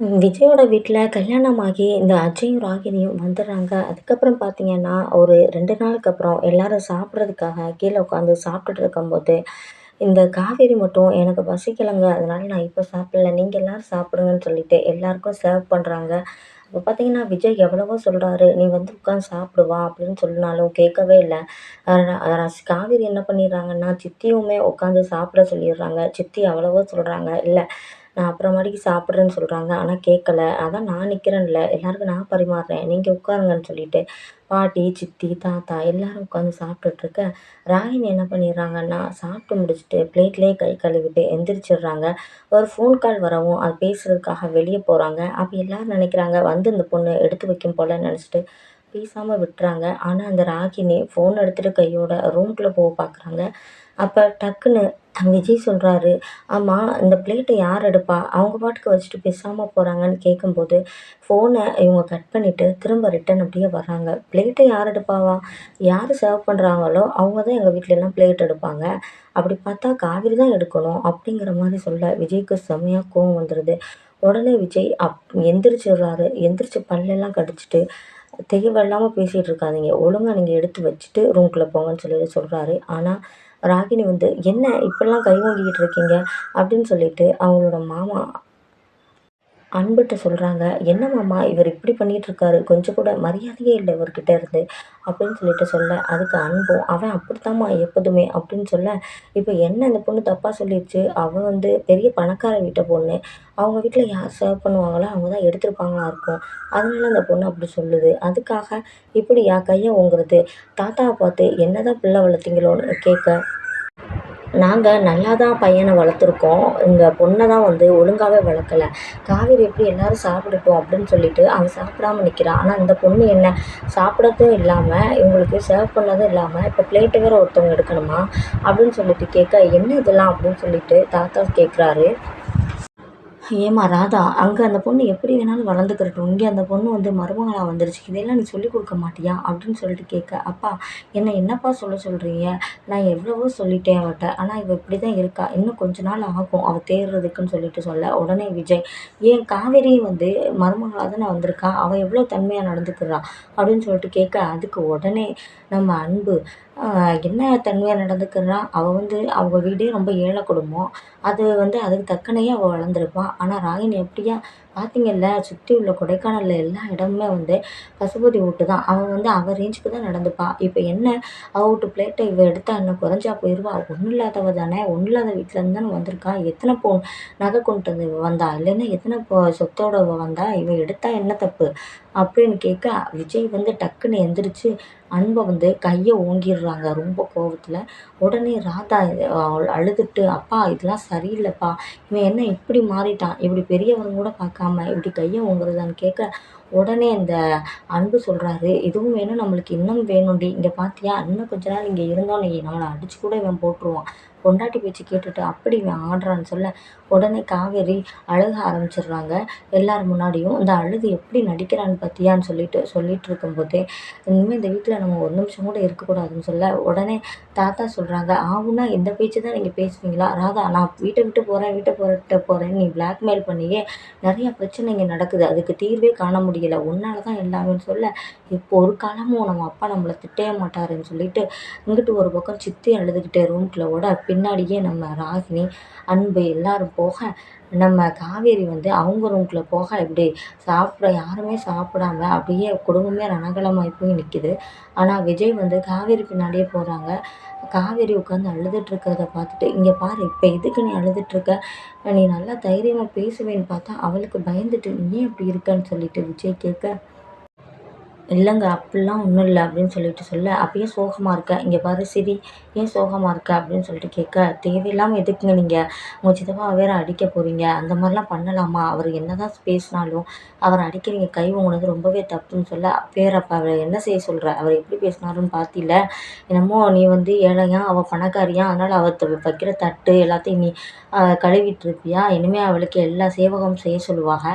விஜயோட வீட்டில் கல்யாணமாகி இந்த அஜயும் ராகினியும் வந்துடுறாங்க அதுக்கப்புறம் பார்த்தீங்கன்னா ஒரு ரெண்டு நாளுக்கு அப்புறம் எல்லோரும் சாப்பிட்றதுக்காக கீழே உட்காந்து சாப்பிட்டுட்டு இருக்கும்போது இந்த காவேரி மட்டும் எனக்கு பசிக்கலைங்க அதனால நான் இப்போ சாப்பிடல. நீங்கள் எல்லோரும் சாப்பிடுங்கன்னு சொல்லிட்டு எல்லாருக்கும் சர்வ் பண்ணுறாங்க அப்போ பார்த்தீங்கன்னா விஜய் எவ்வளவோ சொல்கிறாரு நீ வந்து உட்காந்து சாப்பிடுவா அப்படின்னு சொன்னாலும் கேட்கவே இல்லை. காவேரி என்ன பண்ணிடுறாங்கன்னா சித்தியுமே உட்காந்து சாப்பிட சொல்லிடுறாங்க. சித்தி எவ்வளவோ சொல்கிறாங்க இல்லை நான் அப்புறமாட்டிக்கு சாப்பிட்றேன்னு சொல்கிறாங்க ஆனால் கேட்கல அதான் நான் நிற்கிறேன்ல எல்லாருக்கும் நான் பரிமாறுறேன். நீங்கள் உட்காருங்கன்னு சொல்லிட்டு பாட்டி சித்தி தாத்தா எல்லோரும் உட்காந்து சாப்பிட்டுட்ருக்க ராகினி என்ன பண்ணிடுறாங்கன்னா சாப்பிட்டு முடிச்சுட்டு பிளேட்லேயே கை கழுவிட்டு எந்திரிச்சிடுறாங்க. ஒரு ஃபோன் கால் வரவும் அது பேசுகிறதுக்காக வெளியே போகிறாங்க அப்போ எல்லோரும் நினைக்கிறாங்க வந்து இந்த பொண்ணு எடுத்து வைக்கும் போல் நினச்சிட்டு பேசாமல் விட்டுறாங்க. ஆனால் அந்த ராகினி ஃபோன் எடுத்துகிட்டு கையோட ரூம்குள்ளே போக பார்க்குறாங்க அப்போ டக்குன்னு விஜய் சொல்கிறாரு ஆமாம் இந்த பிளேட்டை யார் எடுப்பா? அவங்க பாட்டுக்கு வச்சுட்டு பேசாமல் போகிறாங்கன்னு கேட்கும்போது ஃபோனை இவங்க கட் பண்ணிவிட்டு திரும்ப ரிட்டன் அப்படியே வர்றாங்க. பிளேட்டை யார் எடுப்பாவா? யார் சர்வ் பண்ணுறாங்களோ அவங்க தான் எங்கள் வீட்டிலலாம் பிளேட் எடுப்பாங்க. அப்படி பார்த்தா காவிரி தான் எடுக்கணும் அப்படிங்கிற மாதிரி சொல்ல விஜய்க்கு செம்மையாக கோவம் வந்துடுது உடனே விஜய் அப் எந்திரிச்சிடுறாரு. எந்திரிச்சு பல்லெல்லாம் கடிச்சிட்டு தெளிவில்லாமல் பேசிகிட்டு இருக்காதீங்க ஒழுங்காக நீங்கள் எடுத்து வச்சுட்டு ரூம்குள்ளே போங்கன்னு சொல்லி சொல்கிறாரு ஆனால் ராகினி வந்து என்ன இப்படிலாம் கை வாங்கிக்கிட்டு இருக்கீங்க? அப்படின்னு சொல்லிட்டு அவங்களோட மாமா அன்புகிட்ட சொல்கிறாங்க என்ன மாமா இவர் இப்படி பண்ணிகிட்ருக்காரு கொஞ்சம் கூட மரியாதையே இல்லை இவர்கிட்ட இருந்து. அப்படின்னு சொல்லிட்டு சொல்ல அதுக்கு அன்பும் அவன் அப்படித்தாம்மா எப்போதுமே. அப்படின்னு சொல்ல இப்போ என்ன அந்த பொண்ணு தப்பாக சொல்லிடுச்சு? அவள் வந்து பெரிய பணக்கார வீட்டை பொண்ணு. அவங்க வீட்டில் யார் சர்வ் பண்ணுவாங்களோ அவங்க தான் எடுத்திருப்பாங்களா இருக்கும். அதனால அந்த பொண்ணு அப்படி சொல்லுது. அதுக்காக இப்படி யா கையை ஓங்குறது? தாத்தாவை பார்த்து என்ன தான் பிள்ளை வளர்த்தீங்களோன்னு கேட்க நாங்கள் நல்லா தான் பையனை வளர்த்துருக்கோம். இந்த பொண்ணை தான் வந்து ஒழுங்காகவே வளர்க்கல. காவேரி எப்படி எல்லோரும் சாப்பிடட்டும் அப்படின்னு சொல்லிட்டு அவள் சாப்பிடாம நிற்கிறான் ஆனால் இந்த பொண்ணு என்ன? சாப்பிடறதும் இல்லாமல் இவங்களுக்கு சர்வ் பண்ணதும் இல்லாமல் இப்போ பிளேட்டு வேறு ஒருத்தவங்க எடுக்கணுமா? அப்படின்னு சொல்லிட்டு கேட்க என்ன இதெல்லாம்? அப்படின்னு சொல்லிட்டு தாத்தா கேட்குறாரு ஏம்மா ராதா அங்கே அந்த பொண்ணு எப்படி வேணாலும் வளர்ந்துக்கிறட்டும். இங்கே அந்த பொண்ணு வந்து மருமகளாக வந்துருச்சு. இதெல்லாம் நீ சொல்லிக் கொடுக்க மாட்டியா? அப்படின்னு சொல்லிட்டு கேட்க அப்பா என்ன என்னப்பா சொல்ல சொல்கிறீங்க நான் எவ்வளவோ சொல்லிட்டேன் அவட்ட ஆனால் இவள் இப்படி தான் இருக்கா. இன்னும் கொஞ்ச நாள் ஆகும். அவள் தேடுறதுக்குன்னு சொல்லிட்டு சொல்ல உடனே விஜய் ஏன் காவேரி வந்து மருமகளாக தானே வந்திருக்கா? அவள் எவ்வளோ தன்மையாக நடந்துக்கிறா? அப்படின்னு சொல்லிட்டு கேட்க அதுக்கு உடனே நம்ம அன்பு என்ன தன்மையாக நடந்துக்கிறா அவள் வந்து அவங்க வீடே ரொம்ப ஏழை குடும்பம். அது வந்து அதுக்கு தக்கனையே அவள் வளர்ந்துருப்பா. ஆனால் ராகினி எப்படியா பார்த்திங்கல்ல சுற்றி உள்ள கொடைக்கானலில் எல்லா இடமுமே வந்து பசுபதி வீட்டு தான். அவள் வந்து அவள் ரேஞ்சுக்கு தான் நடந்துப்பா. இப்போ என்ன? அவள் வீட்டு பிளேட்டை இவள் எடுத்தா இன்னும் குறைஞ்சா போயிடுவா ஒன்றும் இல்லாதவ தானே. ஒன்றும் இல்லாத வீட்டிலேருந்து தானே வந்திருக்கா. எத்தனை போ நகை கொண்டு வந்து வந்தா? இல்லைன்னா எத்தனை இப்போ சொத்தோட வந்தா? இவள் எடுத்தா என்ன தப்பு? அப்படின்னு கேட்க விஜய் வந்து டக்குன்னு எந்திரிச்சு அன்பை வந்து கையை ஓங்கிடுறாங்க. ரொம்ப கோபத்தில் உடனே ராதா அழுதுட்டு அப்பா இதெல்லாம் சரியில்லைப்பா. இவன் என்ன இப்படி மாறிட்டான்? இப்படி பெரியவங்க கூட பார்க்க கேட்காம இப்படி கையை உங்குறதான்னு கேட்க உடனே அந்த அன்பு சொல்கிறாரு இதுவும் வேணும் நம்மளுக்கு இன்னும் வேணும்டி. இங்கே பார்த்தியா இன்னும் கொஞ்ச நாள் இங்கே இருந்தோம் நீ நம்மளை அடித்து கூட இவன் போட்டுருவான். பொண்டாட்டி பேச்சு கேட்டுட்டு அப்படி இவன் ஆடுறான்னு சொல்ல உடனே காவேரி அழுக ஆரம்பிச்சிடுறாங்க. எல்லார் முன்னாடியும் இந்த அழுது எப்படி நடிக்கிறான்னு பார்த்தியான்னு சொல்லிட்டு சொல்லிட்டு இருக்கும்போதே இனிமேல் இந்த வீட்டில் நம்ம ஒரு நிமிஷம் கூட இருக்கக்கூடாதுன்னு சொல்ல உடனே தாத்தா சொல்கிறாங்க ஆகுனா இந்த பேச்சு தான் நீங்கள் பேசுவீங்களா? ராதா நான் வீட்டை விட்டு போகிறேன் வீட்டை போகிட்ட போகிறேன் நீ பிளாக்மெயில் பண்ணியே நிறைய பிரச்சனைங்க நடக்குது. அதுக்கு தீர்வே காண முடியல. உன்னால தான் எல்லாமேன்னு சொல்ல இப்போ ஒரு காலமும் நம்ம அப்பா நம்மளை திட்டவே மாட்டாருன்னு சொல்லிட்டு இங்கிட்டு ஒரு பக்கம் சித்தி அழுதுகிட்டே ரூம்குள்ளே ஓட பின்னாடியே நம்ம ராகினி அன்பு எல்லாரும் போக நம்ம காவேரி வந்து அவங்க ரூம்குள்ளே போக இப்படி சாப்பிட யாருமே சாப்பிடாம அப்படியே குடும்பமே ரணகலமாகி போய் நிற்கிது ஆனால் விஜய் வந்து காவேரி பின்னாடியே போகிறாங்க காவேரி உட்காந்து அழுதுட்டு இருக்கிறத பார்த்துட்டு இங்கே பாரு இப்போ எதுக்கு நீ அழுதுட்ருக்க நீ நல்லா தைரியமாக பேசுவேன்னு பார்த்தா அவளுக்கு பயந்துட்டு நீ ஏன் இருக்கன்னு சொல்லிட்டு விஜய் கேட்க இல்லைங்க அப்படிலாம் ஒன்றும் இல்லை அப்படின்னு சொல்லிட்டு சொல்ல அப்போ ஏன் சோகமாக இருக்க இங்கே பாரு சிரி ஏன் சோகமாக இருக்க? அப்படின்னு சொல்லிட்டு கேட்க தேவையில்லாமல் எதுக்குங்க நீங்கள் உங்கள் சித்தப்பாவை வேறு அடிக்க போகிறீங்க அந்த மாதிரிலாம் பண்ணலாமா? அவர் என்ன தான் பேசினாலும் அவரை அடிக்கிறீங்க கை வாங்கினது ரொம்பவே தப்புன்னு சொல்ல வேற அப்போ அவரை என்ன செய்ய சொல்கிற அவர் எப்படி பேசினாருன்னு பார்த்தில என்னமோ நீ வந்து ஏழையா அவள் பணக்காரியா அதனால் அவள் வைக்கிற தட்டு எல்லாத்தையும் நீ கழுவிட்டுருப்பியா இனிமேல் அவளுக்கு எல்லா சேவகம் செய்ய சொல்லுவாங்க.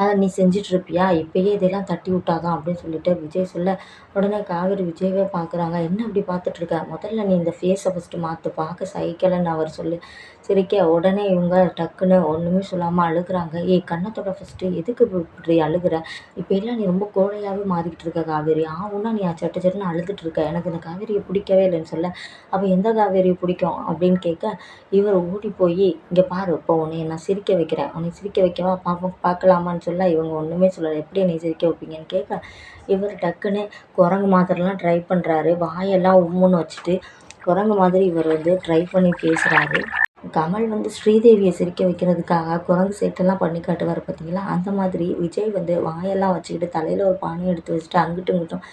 அதை நீ செஞ்சிட்ருப்பியா இப்போயே இதெல்லாம் தட்டி விட்டாதான் அப்படின்னு சொல்லிட்டு விஜய் சொல்ல உடனே காவேரி விஜயவே பார்க்குறாங்க என்ன அப்படி பார்த்துட்ருக்க முதல்ல நீ இந்த ஃபேஸை ஃபஸ்ட்டு மாற்று பார்க்க சகிக்கலைன்னு அவர் சொல்லி சிரிக்க உடனே இவங்க டக்குன்னு ஒன்றுமே சொல்லாமல் அழுகுறாங்க. ஏய் கண்ணத்தோட ஃபஸ்ட்டு எதுக்கு இப்படி அழுகுற? இப்போ எல்லாம் நீ ரொம்ப கோழையாகவே மாறிக்கிட்டு இருக்க காவேரி. ஆகும்னா நீ சட்டு சட்டுன்னு அழுதுட்டு இருக்க எனக்கு இந்த காவேரியை பிடிக்கவே இல்லைன்னு சொல்ல அப்போ எந்த காவேரியை பிடிக்கும்? அப்படின்னு கேட்க இவர் ஓடி போய் இங்கே பாரு இப்போ உன்னை நான் சிரிக்க வைக்கிறேன். உன்னை சிரிக்க வைக்கவா? பார்ப்போம் பார்க்கலாமான்னு சொல்ல இவங்க ஒன்றுமே சொல்லலை. எப்படி நீ சிரிக்க வைப்பீங்கன்னு கேட்க இவர் டக்குன்னு குரங்கு மாதிரிலாம் ட்ரை பண்ணுறாரு வாயெல்லாம் உம்முன்னு வச்சுட்டு குரங்கு மாதிரி இவர் வந்து ட்ரை பண்ணி பேசுகிறாரு கமல் வந்து ஸ்ரீதேவியை சிரிக்க வைக்கிறதுக்காக குரங்கு சேட்டெல்லாம் பண்ணி காட்டுவார் பார்த்தீங்களா அந்த மாதிரி விஜய் வந்து வாயெல்லாம் வச்சுக்கிட்டு தலையில் ஒரு பானையை எடுத்து வச்சுட்டு அங்கிட்டும் இங்கிட்டும்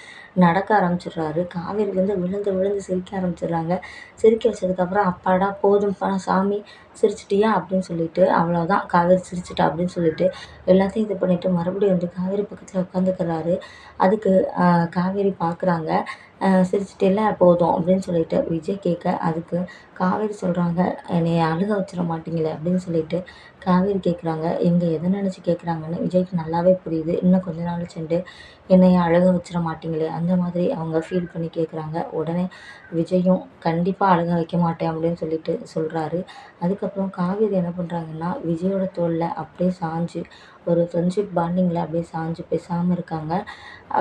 நடக்க ஆரம்பிச்சிடுறாரு. காவேரி வந்து விழுந்து விழுந்து சிரிக்க ஆரம்பிச்சிடுறாங்க. சிரிக்க வச்சதுக்கப்புறம் அப்பாடா போதும்ப்பா சாமி சிரிச்சிட்டியா அப்படின்னு சொல்லிட்டு அவ்வளோதான் காவேரி சிரிச்சிட்டா அப்படின்னு சொல்லிட்டு எல்லாத்தையும் இது பண்ணிவிட்டு மறுபடியும் வந்து காவேரி பக்கத்தில் உட்காந்துக்கிறாரு. அதுக்கு காவேரி பார்க்குறாங்க சிரிச்சிட்டில்ல போதும் அப்படின்னு சொல்லிட்டு விஜய் கேட்க அதுக்கு காவேரி சொல்கிறாங்க என்னை அழுக வச்சிட மாட்டீங்களே அப்படின்னு சொல்லிட்டு காவேரி கேட்குறாங்க எங்கே எதை நினச்சி கேட்குறாங்கன்னு விஜய்க்கு நல்லாவே புரியுது. இன்னும் கொஞ்ச நாள் சென்று என்னைய அழுக வச்சிட மாட்டீங்களே. அந்த மாதிரி அவங்க ஃபீல் பண்ணி கேட்குறாங்க உடனே விஜயும் கண்டிப்பாக அழுக வைக்க மாட்டேன் அப்படின்னு சொல்லிட்டு சொல்கிறாரு அதுக்கப்புறம் காவேரி என்ன பண்ணுறாங்கன்னா விஜயோட தோளில் அப்படியே சாஞ்சு ஒரு ஃப்ரெண்ட்ஷிப் பாண்டிங்கில் அப்படியே சாஞ்சு பேசாமல் இருக்காங்க.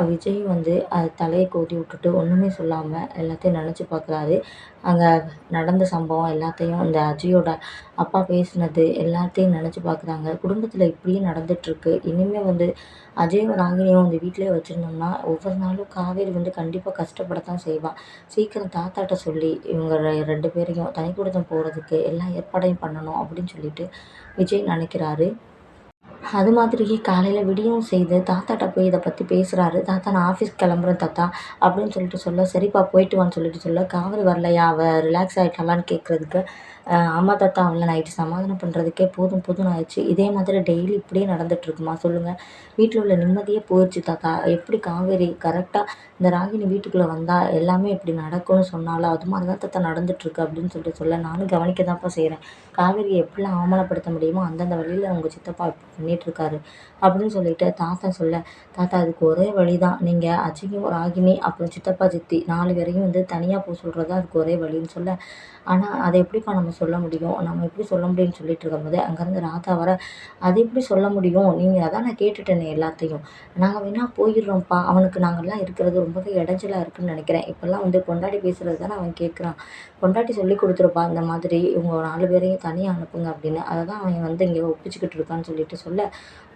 விஜய் வந்து அது தலையை கோதி விட்டுட்டு ஒன்றுமே சொல்லாமல் எல்லாத்தையும் நினச்சி பார்க்குறாரு அங்கே நடந்த சம்பவம் எல்லாத்தையும் இந்த அஜயோட அப்பா பேசினது எல்லாத்தையும் நினச்சி பார்க்குறாங்க குடும்பத்தில் இப்படியே நடந்துகிட்ருக்கு இனிமேல் வந்து அஜயும் ராகினியும் அந்த வீட்டிலே வச்சுருந்தோம்னா ஒவ்வொரு நாளும் காவேரி வந்து கண்டிப்பாக கஷ்டப்படத்தான் செய்வாள் சீக்கிரம் தாத்தாட்ட சொல்லி இவங்க ரெண்டு பேரையும் தனி கூடத்தம் போகிறதுக்கு எல்லா ஏற்பாடையும் பண்ணணும் அப்படின்னு சொல்லிட்டு விஜய் நினைக்கிறாரு. அது மாதிரியே காலையில் விடியவும் செய்து தாத்தாட்ட போய் இதை பற்றி பேசுகிறாரு தாத்தா நான் ஆஃபீஸ் கிளம்புறேன் தாத்தா அப்படின்னு சொல்லிட்டு சொல்ல சரிப்பா போயிட்டு வான்னு சொல்லிட்டு சொல்ல காவேரி வரலையா? அவள் ரிலாக்ஸ் ஆகிட்டாலான்னு கேட்குறதுக்கு ஆமாம் தாத்தா அவளை நைட்டு சமாதானம் பண்ணுறதுக்கே போதும் போதும்னு ஆயிடுச்சு. இதே மாதிரி டெய்லி இப்படியே நடந்துகிட்ருக்குமா சொல்லுங்கள் வீட்டில் உள்ள நிம்மதியே போயிடுச்சு தாத்தா. எப்படி காவேரி கரெக்டாக இந்த ராகினி வீட்டுக்குள்ளே வந்தால் எல்லாமே இப்படி நடக்கும்னு சொன்னாலும் அது மாதிரி தான் தாத்தா நடந்துகிட்ருக்கு அப்படின்னு சொல்லிட்டு சொல்ல நானும் கவனிக்க தான்ப்பா செய்கிறேன் காவேரியை எப்படிலாம் அவமானப்படுத்த முடியுமோ அந்தந்த வழியில் உங்கள் சித்தப்பா பண்ணிகிட்ருக்காரு அப்படின்னு சொல்லிட்டு தாத்தா சொல்ல தாத்தா அதுக்கு ஒரே வழி தான் நீங்கள் அஜயும் ராகினி அப்புறம் சித்தப்பா சித்தி நாலு பேரையும் வந்து தனியாக போக சொல்கிறது தான் அதுக்கு ஒரே வழின்னு சொல்ல. ஆனால் அதை எப்படிப்பா நம்ம சொல்ல முடியும். நம்ம எப்படி சொல்ல முடியும்னு சொல்லிட்டு இருக்கும்போது அங்கேருந்து ராதா வர அது எப்படி சொல்ல முடியும்? நீங்கள் அதான் நான் கேட்டுட்டேனே எல்லாத்தையும். நாங்கள் வேணால் போயிடுறோம்ப்பா. அவனுக்கு நாங்கள்லாம் இருக்கிறது ரொம்பவே இடைஞ்சலாக இருக்குன்னு நினைக்கிறேன். இப்போல்லாம் வந்து கொண்டாடி பேசுகிறது தானே அவன் கேட்குறான் கொண்டாட்டி சொல்லி கொடுத்துருப்பா இந்த மாதிரி. இவங்க நாலு பேரையும் தனியாக அனுப்புங்க அப்படின்னு. அதை தான் அவன் வந்து இங்கே ஒப்பிச்சுக்கிட்டு இருக்கான்னு சொல்லிட்டு சொல்ல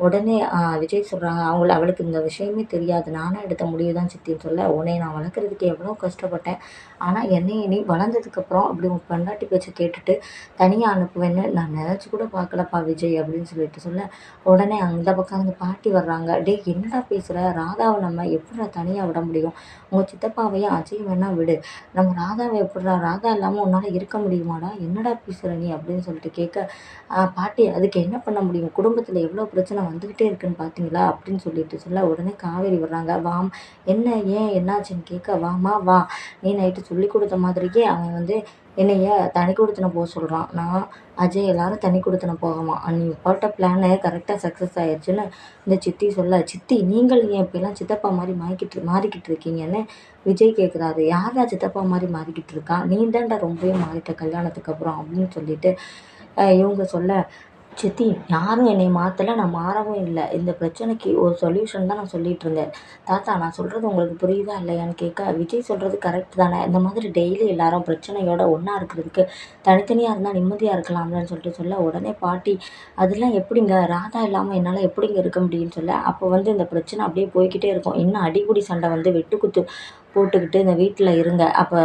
உடனே விஜய் சொல்கிறாங்க அவங்கள அவளுக்கு இந்த விஷயமே தெரியாது. நானாக எடுத்த முடிவு தான் சித்தின்னு சொல்ல உன்னை நான் வளர்க்குறதுக்கு எவ்வளோ கஷ்டப்பட்டேன். ஆனால் என்னை நீ வளர்ந்ததுக்கப்புறம் அப்படி உன் பொண்டாட்டி பேச்சை கேட்டுட்டு தனியாக அனுப்புவேன்னு நான் நினச்சி கூட பார்க்கலப்பா விஜய் அப்படின்னு சொல்லிட்டு சொல்ல உடனே அந்த பக்கம் அந்த பாட்டி வர்றாங்க. டே என்னடா பேசுகிற ராதாவை நம்ம எப்படிடா தனியாக விட முடியும்? உங்கள் சித்தப்பாவையும் அஜயம் வேணா விடு. நம்ம ராதாவை எப்படிடா? ராதா இல்லாமல் உன்னால் இருக்க முடியுமாடா? என்னடா பேசுகிற நீ அப்படின்னு சொல்லிட்டு கேட்க பாட்டி அதுக்கு என்ன பண்ண முடியும்? குடும்பத்தில் எவ்வளோ பிரச்சனை வந்துக்கிட்டே இருக்குன்னு பார்த்தீங்களா அப்படின்னு சொல்லிட்டு சொல்ல உடனே காவேரி வர்றாங்க. வாம் என்ன ஏன் என்னாச்சுன்னு கேட்க வாமா வா. நீ நைட்டு சொல்லி கொடுத்த மாதிரியே அவன் வந்து என்னைய தனி கொடுத்தன போக சொல்கிறான் நான் அஜய் எல்லாரும் தனி கொடுத்தன போகமா. நீ போட்ட பிளானு கரெக்டாக சக்ஸஸ் ஆயிடுச்சுன்னு இந்த சித்தி சொல்ல சித்தி நீங்கள் ஏன் இப்பெல்லாம் சித்தப்பா மாதிரி மாறிக்கிட்டு மாறிக்கிட்டு இருக்கீங்கன்னு விஜய் கேட்குறாரு யாரா சித்தப்பா மாதிரி மாறிக்கிட்டு இருக்கா? நீ தான்டா ரொம்பவே மாறிட்ட கல்யாணத்துக்கு அப்புறம் அப்படின்னு சொல்லிட்டு இவங்க சொல்ல சித்தி யாரும் என்னை மாற்றல நான் மாறவும் இல்லை. இந்த பிரச்சனைக்கு ஒரு சொல்யூஷன் தான் நான் சொல்லிகிட்டு இருந்தேன். தாத்தா நான் சொல்கிறது உங்களுக்கு புரியுதா இல்லையான்னு கேட்க விஜய் சொல்கிறது கரெக்ட் தானே. இந்த மாதிரி டெய்லி எல்லாரும் பிரச்சனையோட ஒன்றா இருக்கிறதுக்கு தனித்தனியாக இருந்தால் நிம்மதியாக இருக்கலாம்லன்னு சொல்லிட்டு சொல்ல உடனே பாட்டி அதெல்லாம் எப்படிங்க? ராதா இல்லாமல் என்னால் எப்படிங்க இருக்க முடியும்னு சொல்ல? அப்போ வந்து இந்த பிரச்சனை அப்படியே போய்கிட்டே இருக்கும். இன்னும் அடிக்குடி சண்டை வந்து வெட்டுக்குத்து. போட்டுக்கிட்டு இந்த வீட்டில் இருங்க. அப்போ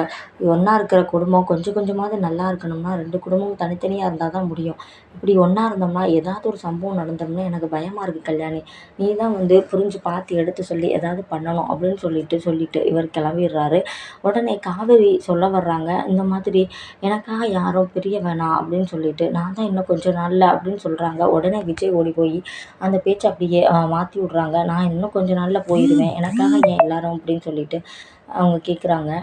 ஒன்றா இருக்கிற குடும்பம் கொஞ்சம் கொஞ்சமாவது நல்லா இருக்கணும்னா ரெண்டு குடும்பமும் தனித்தனியாக இருந்தால் தான் முடியும். இப்படி ஒன்றா இருந்தோம்னா ஏதாவது ஒரு சம்பவம் நடந்தோம்னா எனக்கு பயமாக இருக்குது கல்யாணி. நீ தான் வந்து புரிஞ்சு பார்த்து எடுத்து சொல்லி ஏதாவது பண்ணணும் அப்படின்னு சொல்லிட்டு சொல்லிட்டு இவர் கிளம்பிடுறாரு. உடனே காவேரி சொல்ல வர்றாங்க இந்த மாதிரி எனக்காக யாரோ பிரிய வேணாம் அப்படின்னு சொல்லிட்டு நான் தான் இன்னும் கொஞ்சம் நாளில் அப்படின்னு சொல்கிறாங்க உடனே விஜய் ஓடி போய் அந்த பேச்சை அப்படியே மாற்றி விட்றாங்க. நான் இன்னும் கொஞ்ச நாளில் போயிடுவேன். எனக்காக ஏன் எல்லாரும் அப்படின்னு சொல்லிட்டு அவங்க கேட்குறாங்க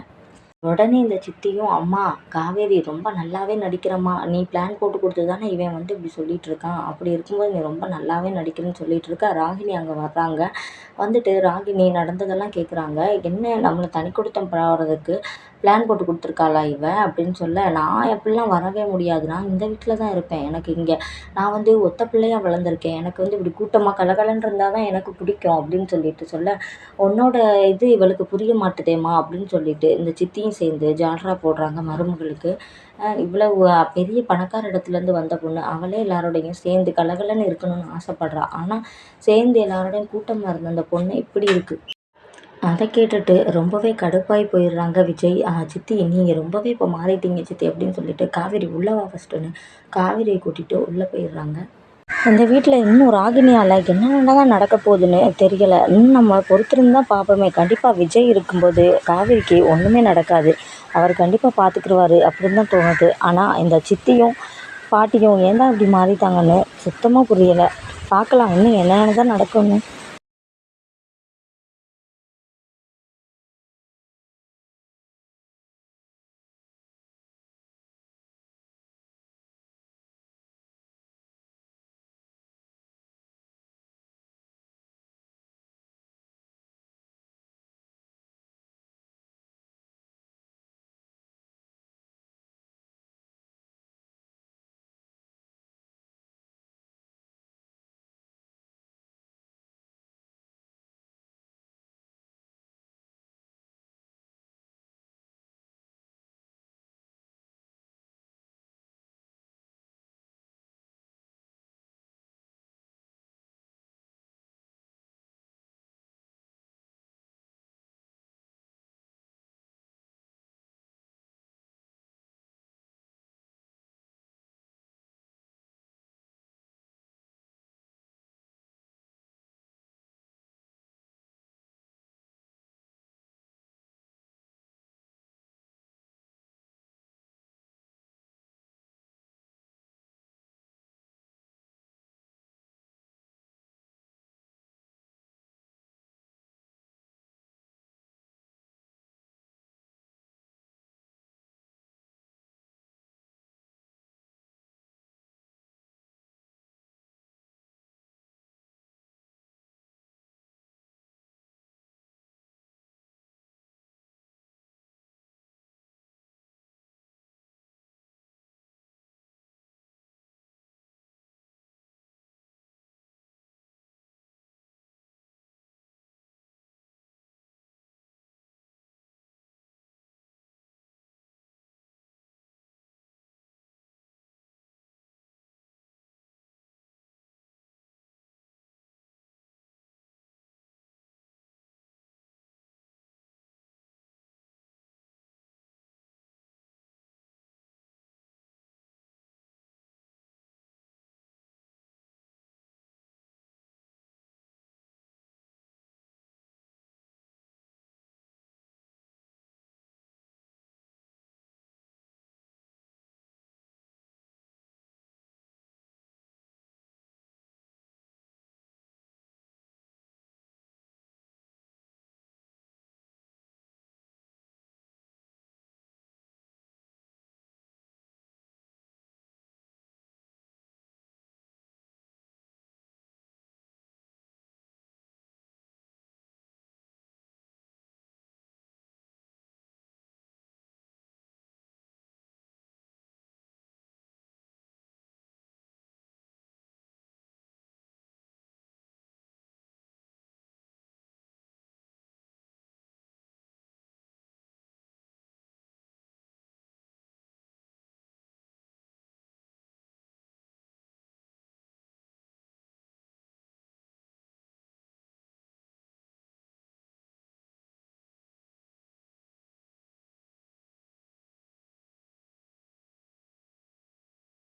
உடனே இந்த சித்தியும் அம்மா காவேரி ரொம்ப நல்லாவே நடிக்கிறம்மா. நீ பிளான் போட்டு கொடுத்து தானே இவன் வந்து இப்படி சொல்லிட்டு இருக்கான். அப்படி இருக்கும்போது நீ ரொம்ப நல்லாவே நடிக்கிறேன்னு சொல்லிட்டு இருக்க. ராகினி அங்கே வர்றாங்க. வந்துட்டு ராகினி நடந்ததெல்லாம் கேட்குறாங்க என்ன நம்மளை தனி கொடுத்தம் போகிறதுக்கு பிளான் போட்டு கொடுத்துருக்காளா இவ அப்படின்னு சொல்ல நான் எப்படிலாம் வரவே முடியாது. நான் இந்த வீட்டில் தான் இருப்பேன். எனக்கு இங்கே நான் வந்து ஒத்த பிள்ளையாக வளர்ந்துருக்கேன். எனக்கு வந்து இப்படி கூட்டமாக கலகலன்னு இருந்தால் தான் எனக்கு பிடிக்கும் அப்படின்னு சொல்லிட்டு சொல்ல உன்னோட இது இவளுக்கு புரிய மாட்டுதேம்மா அப்படின்னு சொல்லிட்டு இந்த சித்தியும் சேர்ந்து ஜால்ரா போடுறாங்க மருமகளுக்கு. இவ்வளவு பெரிய பணக்கார இடத்துலேருந்து வந்த பொண்ணு. அவளே எல்லாரோடையும் சேர்ந்து கலகலன்னு இருக்கணும்னு ஆசைப்படுறா. ஆனால் சேர்ந்து எல்லாரோடையும் கூட்டமாக இருந்த அந்த பொண்ணு இப்படி இருக்குது அதை கேட்டுட்டு ரொம்பவே கடுப்பாகி போயிடுறாங்க விஜய். சித்தி நீங்கள் ரொம்பவே இப்போ மாறிட்டீங்க சித்தி அப்படின்னு சொல்லிட்டு காவேரி உள்ளே வா ஃபஸ்ட்டுன்னு காவேரியை கூட்டிகிட்டு உள்ளே போயிடுறாங்க. அந்த வீட்டில் இன்னும் ராகினியால் என்னென்ன தான் நடக்க போகுதுன்னு தெரியலை. இன்னும் நம்ம பொறுத்திருந்து தான் பார்ப்போமே கண்டிப்பாக விஜய் இருக்கும்போது காவேரிக்கு ஒன்றுமே நடக்காது. அவர் கண்டிப்பாக பார்த்துக்குருவாரு அப்படின்னு தான் தோணுது. ஆனால் இந்த சித்தியும் பாட்டியும் ஏன் தான் இப்படி மாறிட்டாங்கன்னு சுத்தமாக புரியலை. பார்க்கலாம் இன்னும் என்னென்ன தான்